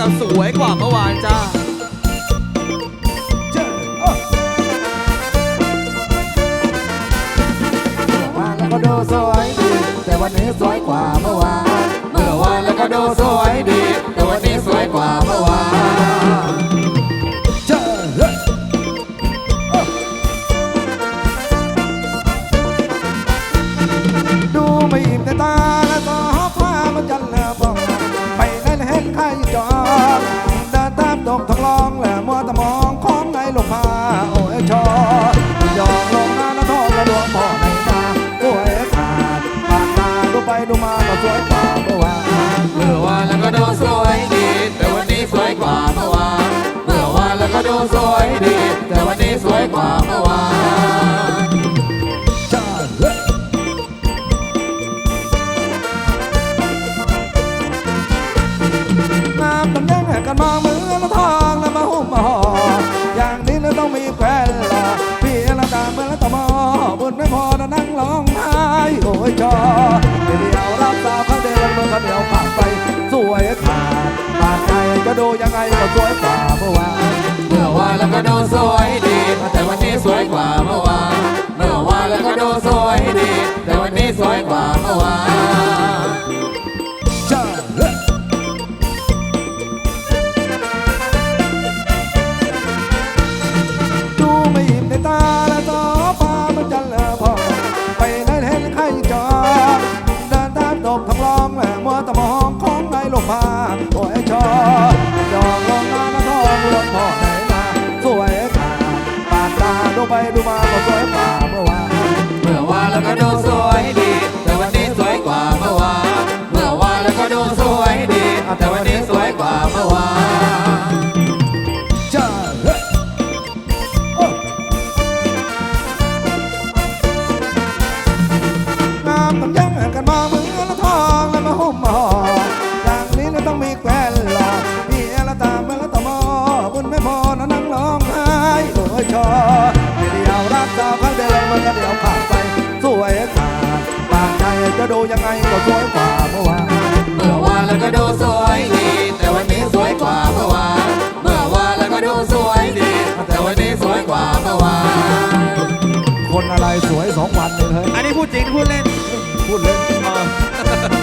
กับสวยกว่าเมื่อวานจ้าเจ้าเอ้อมาแล้วก็ดูสวยดี แต่วันนี้สวยกว่าเมื่อวาน เมื่อวานแล้วก็ดูสวยดี แต่วันนี้สวยกว่าเมื่อวาน ลงมาโอ้ยชอยองลงหน้าแล้วทอดแล้วดวงพ่อในมาสวยขาดผ่านมาดูไปดูมาก็สวยกว่าเมื่อวานเมื่อวานแล้วก็ดูสวยดีแต่วันนี้สวยกว่าเมื่อวานเมื่อวานแล้วก็ดูสวยดีแต่วันนี้สวยกว่าเมื่อวานจ้าเฮ้ยน้ำต้องแย่งกันมาเหมือนละทองแล้วมาหุ้มมาห่อ ต้องมีแฟนล่อพี่ละตาเมื่อละตมอบุญไม่พอนะนั่งร้องไห้โอ้ยจอเดี๋ยวรับสาวเขาเดินมือกันเดียวผ่านไป สวยขาดปากใจจะดูยังไงก็สวยกว่าเมื่อวานเมื่อวานแล้วก็ดูสวยดีแต่วันนี้สวยกว่าเมื่อวานเมื่อวานแล้วก็ดูสวยดีแต่วันนี้สวยกว่าเมื่อวาน ของในลงมาโอ้ยชอบจองลงมาแล้ำทองเลือกพ่อไหนมาสวยขาดปากตาดูไปดูมาก็สวยกว่าเมื่อวานเมื่อวานแล้วก็ดูสวยดี แต่วันนี้สวยกว่าเมื่อวานเมื่อวานแล้วก็ดูสวยดีแต่วันนี้สวยกว่า กใจจะดูยังไงก็สวยกว่าเมื่อวานเมื่อวานแล้วก็ดูสวยดี แต่วันนี้สวยกว่าเมื่อวานเมื่อวานแล้วก็ดูสวยดี แต่วันนี้สวยกว่าเมื่อวานคนอะไรสวยสองวันเลยเฮ้ยอันนี้พูดจริงหรือพูดเล่นพูดเล่นเออ